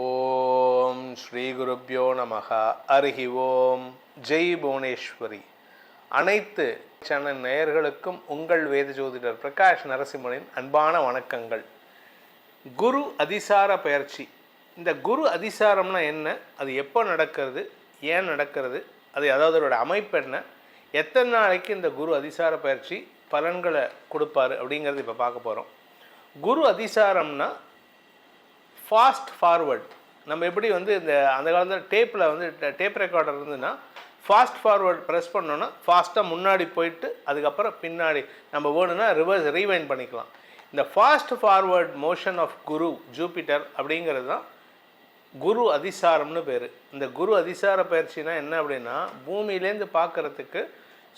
ஓம் ஸ்ரீ குருப்யோ நமக. அருகி ஓம். ஜெய் புவனேஸ்வரி. அனைத்து சேனல் நேயர்களுக்கும் உங்கள் வேத ஜோதிடர் பிரகாஷ் நரசிம்மனின் அன்பான வணக்கங்கள். குரு அதிசார பயிற்சி. இந்த குரு அதிசாரம்னா என்ன? அது எப்போ நடக்கிறது? ஏன் நடக்கிறது? அது அதாவது அதோட அமைப்பு என்ன? எத்தனை நாளைக்கு இந்த குரு அதிசார பயிற்சி பலன்களை கொடுப்பாரு அப்படிங்கிறது இப்போ பார்க்க போகிறோம் குரு அதிசாரம்னா ஃபாஸ்ட் ஃபார்வர்ட் நம்ம எப்படி வந்து இந்த அந்த காலத்தில் டேப்பில் வந்து டேப் ரெக்கார்டர் இருந்ததுன்னா ஃபாஸ்ட் ஃபார்வர்ட் ப்ரெஸ் பண்ணோன்னா ஃபாஸ்ட்டாக முன்னாடி போயிட்டு அதுக்கப்புறம் பின்னாடி நம்ம வேணும்னா ரிவர்ஸ் ரீவைண்ட் பண்ணிக்கலாம். இந்த fast forward motion of Guru Jupiter அப்படிங்கிறது தான் குரு அதிசாரம்னு பேர். இந்த குரு அதிசார பயிற்சினா என்ன அப்படின்னா பூமியிலேருந்து பார்க்குறதுக்கு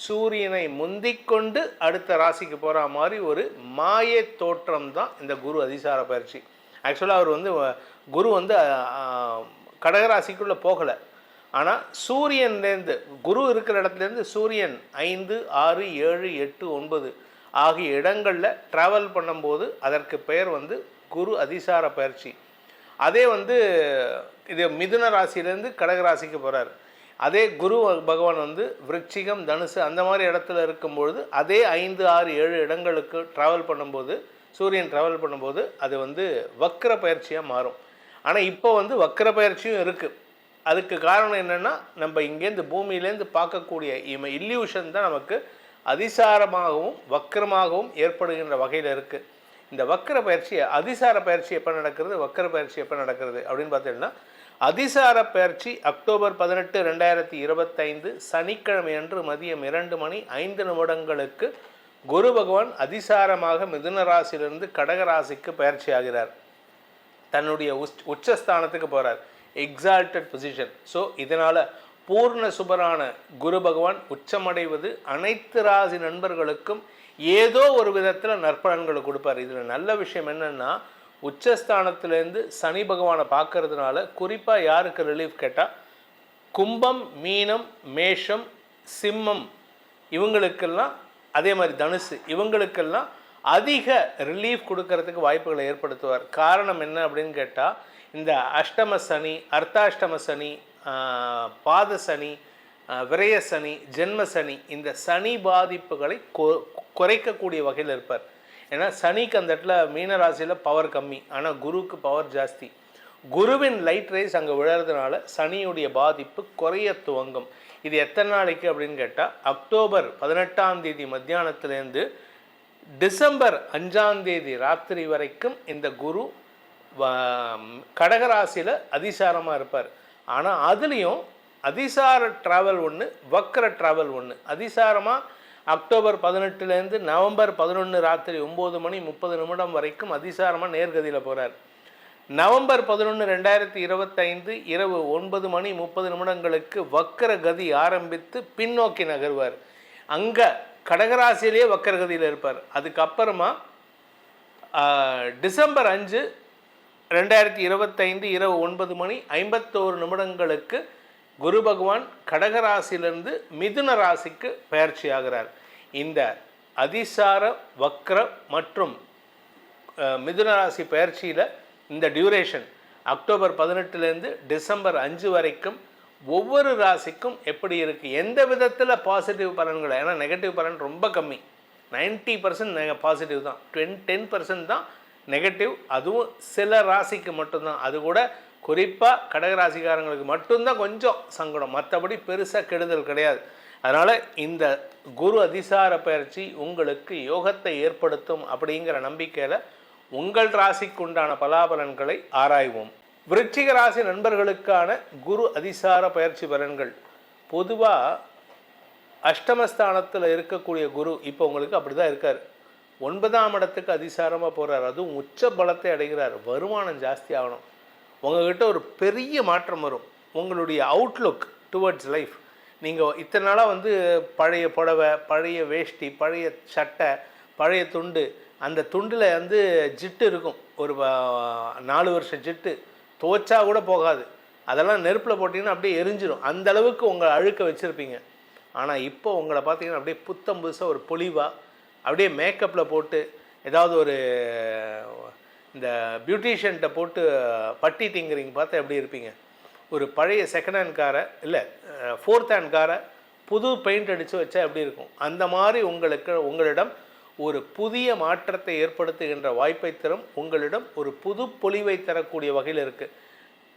சூரியனை முந்திக்கொண்டு அடுத்த ராசிக்கு போகிற மாதிரி ஒரு மாய தோற்றம் தான் இந்த குரு அதிசார பயிற்சி. ஆக்சுவலாக அவர் வந்து குரு வந்து கடகராசிக்குள்ளே போகலை. ஆனால் சூரியன்லேருந்து குரு இருக்கிற இடத்துலேருந்து சூரியன் ஐந்து ஆறு ஏழு எட்டு ஒன்பது ஆகிய இடங்களில் ட்ராவல் பண்ணும்போது அதற்கு பெயர் வந்து குரு அதிசார பயிற்சி. அதே வந்து இது மிதுன ராசியிலேருந்து கடகராசிக்கு போகிறார் அதே குரு பகவான் வந்து விருச்சிகம் தனுசு அந்த மாதிரி இடத்துல இருக்கும்பொழுது அதே ஐந்து ஆறு ஏழு இடங்களுக்கு ட்ராவல் பண்ணும்போது சூரியன் ட்ராவல் பண்ணும்போது அது வந்து வக்கர பயிற்சியாக மாறும். ஆனால் இப்போ வந்து வக்கர பயிற்சியும் இருக்குது அதுக்கு காரணம் என்னென்னா நம்ம இங்கேருந்து பூமியிலேருந்து பார்க்கக்கூடிய இம இல்யூஷன் தான் நமக்கு அதிசாரமாகவும் வக்கரமாகவும் ஏற்படுகின்ற வகையில் இருக்குது இந்த வக்கர பயிற்சி அதிசார பயிற்சி எப்போ நடக்கிறது வக்கர பயிற்சி எப்போ நடக்கிறது அப்படின்னு பார்த்தீங்கன்னா அதிசார பயிற்சி அக்டோபர் பதினெட்டு ரெண்டாயிரத்தி இருபத்தைந்து சனிக்கிழமை அன்று மதியம் இரண்டு மணி ஐந்து நிமிடங்களுக்கு குரு பகவான் அதிசாரமாக மிதுன ராசியிலிருந்து கடக ராசிக்கு பயிற்சி ஆகிறார். தன்னுடைய உச் உச்சஸ்தானத்துக்கு போகிறார் எக்ஸால்டட் பொசிஷன் ஸோ இதனால் பூர்ண சுபரான குரு பகவான் உச்சமடைவது அனைத்து ராசி நண்பர்களுக்கும் ஏதோ ஒரு விதத்தில் நற்பலன்களை கொடுப்பார். இதில் நல்ல விஷயம் என்னென்னா உச்சஸ்தானத்திலேருந்து சனி பகவானை பார்க்கறதுனால குறிப்பாக யாருக்கு ரிலீஃப் கேட்டால் கும்பம் மீனம் மேஷம் சிம்மம் இவங்களுக்கெல்லாம் அதே மாதிரி தனுசு இவங்களுக்கெல்லாம் அதிக ரிலீஃப் கொடுக்கறதுக்கு வாய்ப்புகளை ஏற்படுத்துவார். காரணம் என்ன அப்படின்னு கேட்டால் இந்த அஷ்டம சனி அர்த்தாஷ்டம சனி பாத சனி விரய சனி ஜென்ம சனி இந்த சனி பாதிப்புகளை கொ- குறைக்கக்கூடிய வகையில் இருப்பார். ஏன்னா சனிக்கு அந்த இடத்துல மீனராசியில் பவர் கம்மி. ஆனால் குருவுக்கு பவர் ஜாஸ்தி. குருவின் லைட் ரேஸ் அங்கே விழறதுனால சனியுடைய பாதிப்பு குறைய துவங்கும். இது எத்தனை நாளைக்கு அப்படின்னு கேட்டால் அக்டோபர் பதினெட்டாம் தேதி மத்தியானத்துலேருந்து டிசம்பர் அஞ்சாம் தேதி ராத்திரி வரைக்கும் இந்த குரு கடகராசியில் அதிசாரமாக இருப்பார். ஆனால் அதுலேயும் அதிசார ட்ராவல் ஒன்று வக்கர ட்ராவல் ஒன்று அதிசாரமாக அக்டோபர் பதினெட்டுலேருந்து நவம்பர் பதினொன்று ராத்திரி ஒம்பது மணி முப்பது நிமிடம் வரைக்கும் அதிசாரமாக நேர்கதியில் போகிறார் நவம்பர் பதினொன்று ரெண்டாயிரத்தி இருபத்தைந்து இரவு ஒன்பது மணி முப்பது நிமிடங்களுக்கு வக்கர கதி ஆரம்பித்து பின்னோக்கி நகர்வார். அங்கே கடகராசியிலேயே வக்கரகதியில் இருப்பார். அதுக்கப்புறமா டிசம்பர் அஞ்சு ரெண்டாயிரத்தி இருபத்தைந்து இரவு ஒன்பது மணி ஐம்பத்தோரு நிமிடங்களுக்கு குரு பகவான் கடகராசியிலிருந்து மிதுன ராசிக்கு பயிற்சி ஆகிறார். இந்த அதிசார வக்ர மற்றும் மிதுன ராசி பயிற்சியில் இந்த டியூரேஷன் அக்டோபர் பதினெட்டுலேருந்து டிசம்பர் அஞ்சு வரைக்கும் ஒவ்வொரு ராசிக்கும் எப்படி இருக்குது எந்த விதத்தில் பாசிட்டிவ் பலன்களை? ஏன்னா நெகட்டிவ் பலன் ரொம்ப கம்மி. 90% பர்சன்ட் பாசிட்டிவ் தான். டென் டென் பர்சன்ட் தான் நெகட்டிவ் அதுவும் சில ராசிக்கு மட்டும்தான். அது கூட குறிப்பாக கடகராசிக்காரங்களுக்கு மட்டும்தான் கொஞ்சம் சங்கடம். மற்றபடி பெருசாக கெடுதல் கிடையாது. அதனால் இந்த குரு அதிசார பயிற்சி உங்களுக்கு யோகத்தை ஏற்படுத்தும் அப்படிங்கிற நம்பிக்கையில் உங்கள் ராசிக்கு உண்டான பலாபலன்களை ஆராய்வோம். விருச்சிக ராசி நண்பர்களுக்கான குரு அதிசார பயிற்சி பலன்கள். பொதுவாக அஷ்டமஸ்தானத்தில் இருக்கக்கூடிய குரு இப்போ உங்களுக்கு அப்படி தான் இருக்கார். ஒன்பதாம் இடத்துக்கு அதிசாரமாக போகிறார் அதுவும் உச்ச பலத்தை அடைகிறார். வருமானம் ஜாஸ்தி ஆகணும். உங்கள்கிட்ட ஒரு பெரிய மாற்றம் வரும். உங்களுடைய அவுட்லுக் டுவர்ட்ஸ் லைஃப் நீங்கள் இத்தனை நாளாக வந்து பழைய புடவை பழைய வேஷ்டி பழைய சட்டை பழைய துண்டு அந்த துண்டில் வந்து ஜிட்டு இருக்கும். ஒரு நாலு வருஷம் ஜிட்டு. துவைச்சா கூட போகாது. அதெல்லாம் நெருப்பில் போட்டிங்கன்னா அப்படியே எரிஞ்சிடும் அந்த அளவுக்கு உங்களை அழுக்க வச்சுருப்பீங்க. ஆனால் இப்போ உங்களை பார்த்தீங்கன்னா அப்படியே புத்தம் புதுசாக ஒரு பொலிவாக அப்படியே மேக்கப்பில் போட்டு ஏதாவது ஒரு இந்த பியூட்டிஷியன்ட்ட போட்டு பட்டி டிங்கரிங் பார்த்தா எப்படி இருப்பீங்க? ஒரு பழைய செகண்ட் ஹேண்ட் காரை இல்லை ஃபோர்த் ஹேண்ட் காரை புது பெயிண்ட் அடித்து வச்சா எப்படி இருக்கும்? அந்த மாதிரி உங்களுக்கு உங்களிடம் ஒரு புதிய மாற்றத்தை ஏற்படுத்துகின்ற வாய்ப்பை தரும். உங்களிடம் ஒரு புது பொலிவை தரக்கூடிய வகையில் இருக்குது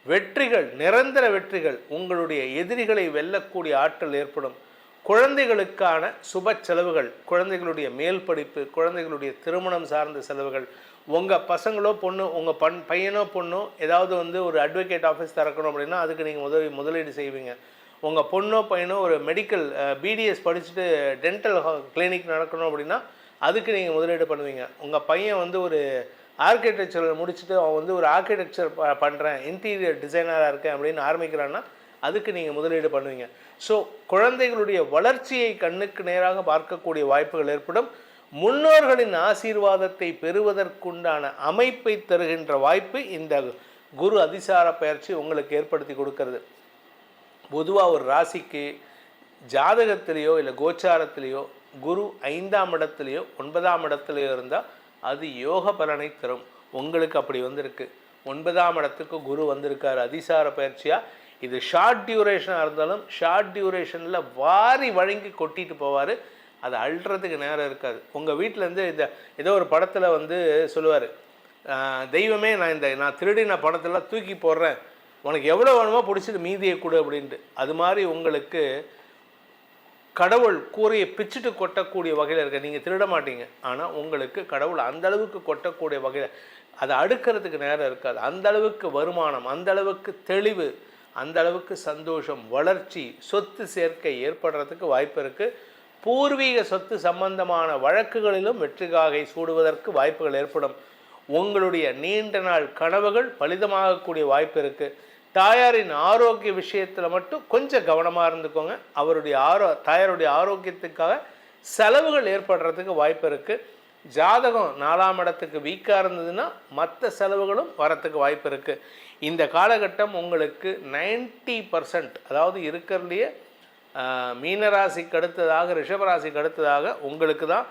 வெற்றிகள் நிரந்தர வெற்றிகள் உங்களுடைய எதிரிகளை வெல்லக்கூடிய ஆற்றல் ஏற்படும். குழந்தைகளுக்கான சுப செலவுகள் குழந்தைகளுடைய மேல் படிப்பு குழந்தைகளுடைய திருமணம் சார்ந்த செலவுகள் உங்கள் பசங்களோ பொண்ணு உங்கள் பண் பையனோ பொண்ணோ ஏதாவது வந்து ஒரு அட்வொகேட் ஆஃபீஸ் திறக்கணும் அப்படின்னா அதுக்கு நீங்கள் உதவி முதலீடு செய்வீங்க. உங்கள் பொண்ணோ பையனோ ஒரு மெடிக்கல் பிடிஎஸ் படிச்சுட்டு டென்டல் கிளினிக் நடக்கணும் அப்படின்னா அதுக்கு நீங்கள் முதலீடு பண்ணுவீங்க. உங்கள் பையன் வந்து ஒரு ஆர்கிடெக்சர் முடிச்சுட்டு அவன் வந்து ஒரு ஆர்கிடெக்சர் ப பண்ணுறேன் இன்டீரியர் டிசைனராக இருக்கேன் அப்படின்னு ஆரம்பிக்கிறான்னா அதுக்கு நீங்கள் முதலீடு பண்ணுவீங்க. ஸோ குழந்தைகளுடைய வளர்ச்சியை கண்ணுக்கு நேராக பார்க்கக்கூடிய வாய்ப்புகள் ஏற்படும். முன்னோர்களின் ஆசீர்வாதத்தை பெறுவதற்குண்டான அமைப்பை தருகின்ற வாய்ப்பு இந்த குரு அதிசார பயிற்சி உங்களுக்கு ஏற்படுத்தி கொடுக்கறது. பொதுவாக ஒரு ராசிக்கு ஜாதகத்திலேயோ இல்லை கோச்சாரத்திலேயோ குரு ஐந்தாம் இடத்துலையோ ஒன்பதாம் இடத்துலையோ இருந்தால் அது யோக பலனை தரும். உங்களுக்கு அப்படி வந்திருக்கு. ஒன்பதாம் இடத்துக்கு குரு வந்திருக்கார். அதிசார பயிற்சியாக இது ஷார்ட் டியூரேஷனாக இருந்தாலும் ஷார்ட் டியூரேஷனில் வாரி வழங்கி கொட்டிட்டு போவார். அதை அழுறதுக்கு நேரம் இருக்காது. உங்கள் வீட்டிலேருந்து இந்த ஏதோ ஒரு படத்தில் வந்து சொல்லுவார் தெய்வமே நான் இந்த நான் திருடின படத்தெல்லாம் தூக்கி போடுறேன். உனக்கு எவ்வளோ வேணுமோ பிடிச்சிட்டு மீதியை கொடு அப்படின்ட்டு. அது மாதிரி உங்களுக்கு கடவுள் கூரையை பிச்சுட்டு கொட்டக்கூடிய வகையில் இருக்க நீங்கள் திருட மாட்டீங்க. ஆனால் உங்களுக்கு கடவுள் அந்தளவுக்கு கொட்டக்கூடிய வகையில் அதை அடுக்கிறதுக்கு நேரம் இருக்காது. அந்த அளவுக்கு வருமானம் அந்த அளவுக்கு தெளிவு அந்தளவுக்கு சந்தோஷம் வளர்ச்சி சொத்து சேர்க்கை ஏற்படுறதுக்கு வாய்ப்பு இருக்குது பூர்வீக சொத்து சம்பந்தமான வழக்குகளிலும் வெற்றிகாகை சூடுவதற்கு வாய்ப்புகள் ஏற்படும். உங்களுடைய நீண்ட நாள் கனவுகள் பலிதமாகக்கூடிய வாய்ப்பு இருக்குது தாயாரின் ஆரோக்கிய விஷயத்தில் மட்டும் கொஞ்சம் கவனமாக இருந்துக்கோங்க. அவருடைய ஆரோ தாயாருடைய ஆரோக்கியத்துக்காக செலவுகள் ஏற்படுறதுக்கு வாய்ப்பு இருக்குது ஜாதகம் நாலாம் இடத்துக்கு வீக்காக இருந்ததுன்னா மற்ற செலவுகளும் வரத்துக்கு வாய்ப்பு இருக்குது இந்த காலகட்டம் உங்களுக்கு நைன்ட்டி பர்சன்ட் அதாவது இருக்கிறதுலையே மீனராசிக்கு அடுத்ததாக ரிஷபராசிக்கு அடுத்ததாக உங்களுக்கு தான்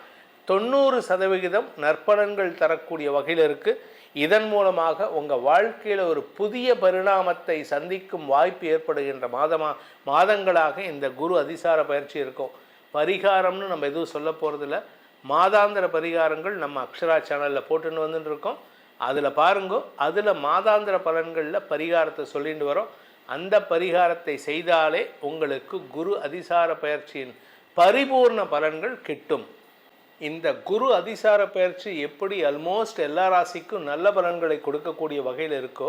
தொண்ணூறு சதவிகிதம் நற்பலன்கள் தரக்கூடிய வகையில் இருக்குது இதன் மூலமாக உங்கள் வாழ்க்கையில் ஒரு புதிய பரிணாமத்தை சந்திக்கும் வாய்ப்பு ஏற்படுகின்ற மாதமா மாதங்களாக இந்த குரு அதிசார பயிற்சி இருக்கும். பரிகாரம்னு நம்ம எதுவும் சொல்ல போகிறதில்ல மாதாந்திர பரிகாரங்கள் நம்ம அக்ஷரா சேனலில் போட்டுன்னு வந்துட்டு இருக்கோம். அதில் பாருங்கோ அதில் மாதாந்திர பலன்களில் பரிகாரத்தை சொல்லிட்டு வரோம். அந்த பரிகாரத்தை செய்தாலே உங்களுக்கு குரு அதிசார பயிற்சியின் பரிபூர்ண பலன்கள் கிட்டும். இந்த குரு அதிசார பயிற்சி எப்படி அல்மோஸ்ட் எல்லா ராசிக்கும் நல்ல பலன்களை கொடுக்கக்கூடிய வகையில் இருக்கோ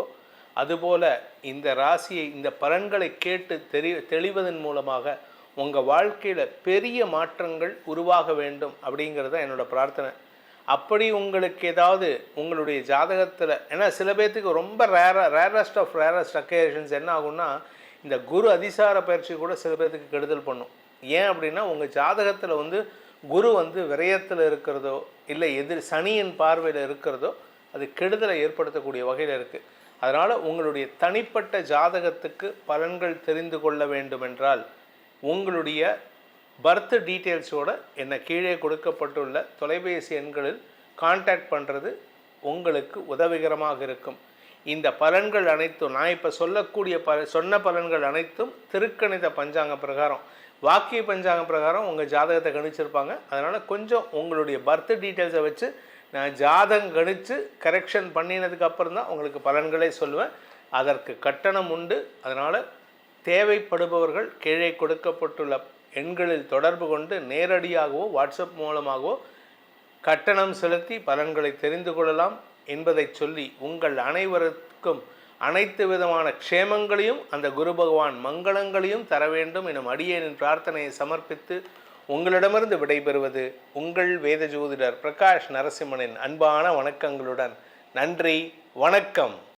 அதுபோல் இந்த ராசியை இந்த பலன்களை கேட்டு தெரி தெளிவதன் மூலமாக உங்கள் வாழ்க்கையில் பெரிய மாற்றங்கள் உருவாக வேண்டும் அப்படிங்கிறது தான் என்னோடய பிரார்த்தனை. அப்படி உங்களுக்கு ஏதாவது உங்களுடைய ஜாதகத்தில் ஏன்னா சில பேர்த்துக்கு ரொம்ப ரேராக ரேரஸ்ட் ஆஃப் ரேரஸ்ட் அக்கேஷன்ஸ் என்ன ஆகும்னா இந்த குரு அதிசார பயிற்சி கூட சில பேர்த்துக்கு கெடுதல் பண்ணும். ஏன் அப்படின்னா உங்கள் ஜாதகத்தில் வந்து குரு வந்து விரயத்தில் இருக்கிறதோ இல்லை எதிர் சனியின் பார்வையில் இருக்கிறதோ அது கெடுதலை ஏற்படுத்தக்கூடிய வகையில் இருக்குது அதனால் உங்களுடைய தனிப்பட்ட ஜாதகத்துக்கு பலன்கள் தெரிந்து கொள்ள வேண்டுமென்றால் உங்களுடைய பர்த் டீட்டெயில்ஸோடு என்னை கீழே கொடுக்கப்பட்டுள்ள தொலைபேசி எண்களில் காண்டாக்ட் பண்ணுறது உங்களுக்கு உதவிகரமாக இருக்கும். இந்த பலன்கள் அனைத்தும் நான் இப்போ சொல்லக்கூடிய ப சொன்ன பலன்கள் அனைத்தும் திருக்கணித பஞ்சாங்க பிரகாரம். வாக்கிய பஞ்சாங்க பிரகாரம் உங்கள் ஜாதகத்தை கணிச்சிருப்பாங்க. அதனால் கொஞ்சம் உங்களுடைய பர்த் டீட்டெயில்ஸை வச்சு நான் ஜாதகம் கணித்து கரெக்ஷன் பண்ணினதுக்கு அப்புறம் தான் உங்களுக்கு பலன்களே சொல்லுவேன். அதற்கு கட்டணம் உண்டு. அதனால் தேவைப்படுபவர்கள் கீழே கொடுக்கப்பட்டுள்ள எண்களில் தொடர்பு கொண்டு நேரடியாகவோ வாட்ஸ்அப் மூலமாகவோ கட்டணம் செலுத்தி பலன்களை தெரிந்து கொள்ளலாம் என்பதை சொல்லி உங்கள் அனைவருக்கும் அனைத்து விதமான க்ஷேமங்களையும் அந்த குரு பகவான் மங்களங்களையும் தர வேண்டும் எனும் அடியேனின் பிரார்த்தனையை சமர்ப்பித்து உங்களிடமிருந்து விடைபெறுவது உங்கள் வேத ஜோதிடர் பிரகாஷ் நரசிம்மனின் அன்பான வணக்கங்களுடன். நன்றி வணக்கம்.